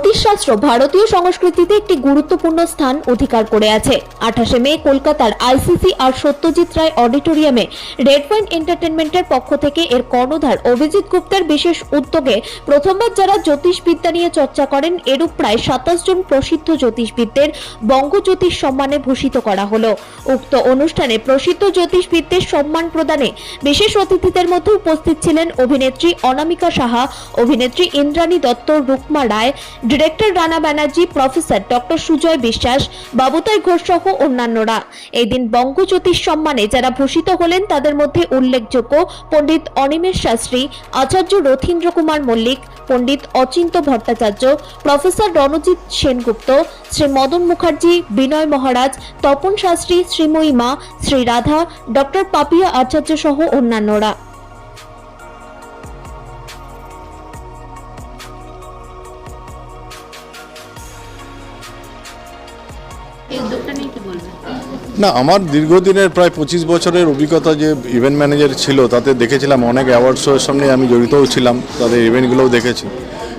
জ্যোতিষশাস্ত্র ভারতীয় সংস্কৃতিতে একটি গুরুত্বপূর্ণ স্থান অধিকার করে আছে। আঠাশে মে কলকাতার আইসিসি আর সত্যজিৎ রায় অডিটোরিয়ামে রেড পয়েন্ট এন্টারটেনমেন্টের পক্ষ থেকে এর কর্ণধার অভিজিৎ গুপ্তের বিশেষ উদ্যোগে প্রথমবার যারা জ্যোতিষবিদ্যা নিয়ে চর্চা করেন, এরূপ প্রায় সাতাশ জন প্রসিদ্ধ জ্যোতিষবিদদের বঙ্গ জ্যোতিষ সম্মানে ভূষিত করা হলো। উক্ত অনুষ্ঠানে প্রসিদ্ধ জ্যোতিষবিদদের সম্মান প্রদানে বিশেষ অতিথিদের মধ্যে উপস্থিত ছিলেন অভিনেত্রী অনামিকা সাহা, অভিনেত্রী Indrani Dutta, Rukma Roy director Rana Banerjee, professor doctor Sujoy Biswas, Babutai Ghosh সহ অন্যান্যরা। এদিন দিন বঙ্গজ্যোতিষ সম্মানে যারা ভূষিত হলেন, তাদের মধ্যে উল্লেখযোগ্য পণ্ডিত অনিমেষ শাস্ত্রী, আচার্য রথীন্দ্র কুমার মল্লিক, পণ্ডিত অচিন্ত ভট্টাচার্য, প্রফেসর রণজিৎ সেনগুপ্ত, শ্রী মদন মুখার্জি, বিনয় মহারাজ, তপন শাস্ত্রী, শ্রীময়ী মা, শ্রী রাধা, ডক্টর পাপিয়া আচার্য সহ অন্যান্যরা। না, আমার দীর্ঘদিনের প্রায় পঁচিশ বছরের অভিজ্ঞতা যে ইভেন্ট ম্যানেজার ছিল, তাতে দেখেছিলাম অনেক অ্যাওয়ার্ড শোয়ের সঙ্গে আমি জড়িতও ছিলাম, তাদের ইভেন্টগুলোও দেখেছি।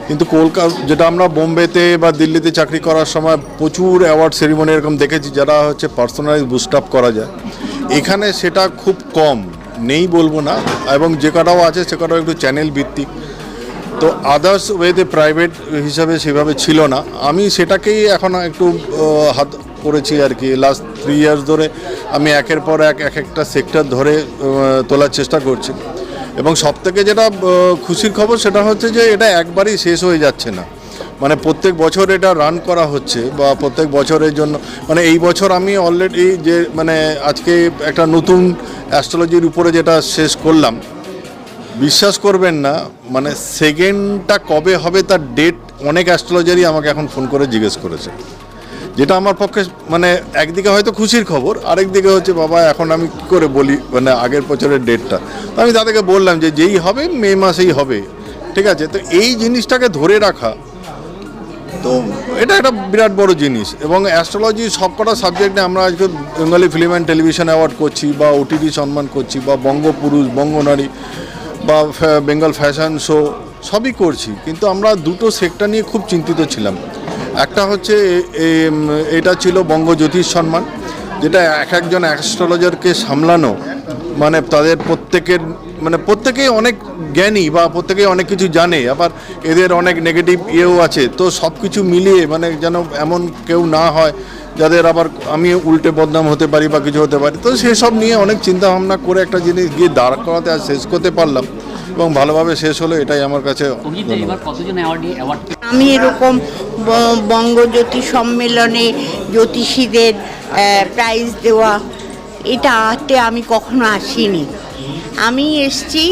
কিন্তু কলকাতা, যেটা আমরা বোম্বেতে বা দিল্লিতে চাকরি করার সময় প্রচুর অ্যাওয়ার্ড সেরিমনি এরকম দেখেছি, যারা হচ্ছে পার্সোনালাইজ বুস্ট আপ করা যায়। এখানে সেটা খুব কম, নেই বলব না, এবং যে কটাও আছে, সে কটাও একটু চ্যানেল ভিত্তিক। তো আদার্স ওয়েতে প্রাইভেট হিসাবে সেভাবে ছিল না। আমি সেটাকেই এখন একটু হাত করেছি আর কি। লাস্ট থ্রি ইয়ার্স ধরে আমি একের পর এক এক একটা সেক্টর ধরে তোলার চেষ্টা করছি। এবং সব থেকে যেটা খুশির খবর সেটা হচ্ছে যে এটা একবারই শেষ হয়ে যাচ্ছে না। মানে প্রত্যেক বছর এটা রান করা হচ্ছে বা প্রত্যেক বছরের জন্য মানে এই বছর আমি অলরেডি যে মানে আজকে একটা নতুন অ্যাস্ট্রোলজির উপরে যেটা শেষ করলাম বিশ্বাস করবেন না মানে সেকেন্ডটা কবে হবে তার ডেট অনেক অ্যাস্ট্রোলজারই আমাকে এখন ফোন করে জিজ্ঞেস করেছে। যেটা আমার পক্ষে মানে একদিকে হয়তো খুশির খবর, আরেকদিকে হচ্ছে বাবা এখন আমি কী করে বলি মানে আগের বছরের ডেটটা তো আমি তাদেরকে বললাম যে যেই হবে মে মাসেই হবে, ঠিক আছে? তো এই জিনিসটাকে ধরে রাখা, তো এটা একটা বিরাট বড় জিনিস। এবং অ্যাস্ট্রোলজি সবকটা সাবজেক্টে আমরা আজকে Bengali film and television award করছি, বা ওটিটি সম্মান করছি, বা বঙ্গপুরুষ, বঙ্গনারী বা বেঙ্গল ফ্যাশন শো সবই করছি, কিন্তু আমরা দুটো সেক্টর নিয়ে খুব চিন্তিত ছিলাম। একটা হচ্ছে এটা ছিল বঙ্গ জ্যোতিষ সম্মান, যেটা এক একজন অ্যাস্ট্রোলজারকে সামলানো মানে তাদের প্রত্যেকের মানে প্রত্যেকেই অনেক জ্ঞানী বা প্রত্যেকেই অনেক কিছু জানে আবার এদের অনেক নেগেটিভ ইয়েও আছে। তো সব কিছু মিলিয়ে মানে যেন এমন কেউ না হয় যাদের আবার আমি উল্টে বদনাম হতে পারি বা কিছু হতে পারি। তো সেসব নিয়ে অনেক চিন্তা ভাবনা করে একটা জিনিস গিয়ে দাঁড় করাতে আর শেষ করতে পারলাম এবং ভালোভাবে শেষ হলো এটাই আমার কাছে আমি এরকম বঙ্গজ্যোতি সম্মেলনে জ্যোতিষীদের প্রাইজ দেওয়া এটাতে আমি কখনো আসিনি। আমি এসছি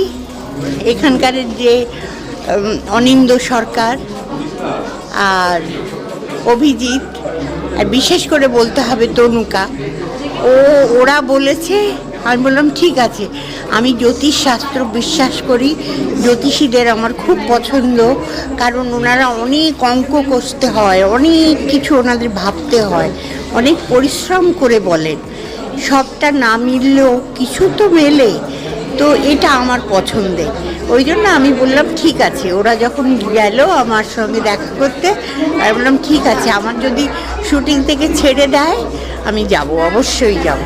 এখানকার যে অনিন্দ সরকার আর অভিজিৎ, আর বিশেষ করে বলতে হবে তনুকা। ও, ওরা বলেছে, আমি বললাম, ঠিক আছে, আমি জ্যোতিষশাস্ত্র বিশ্বাস করি, জ্যোতিষীদের আমার খুব পছন্দ, কারণ ওনারা অনেক অঙ্ক কষতে হয়, অনেক কিছু ওনাদের ভাবতে হয়, অনেক পরিশ্রম করে বলেন। সবটা না মিললেও কিছু তো মেলে, তো এটা আমার পছন্দের ওই জন্য আমি বললাম, ঠিক আছে। ওরা যখন গেল আমার সঙ্গে দেখা করতে, আমি বললাম, ঠিক আছে, আমার যদি শুটিং থেকে ছেড়ে দেয়, আমি যাব, অবশ্যই যাব।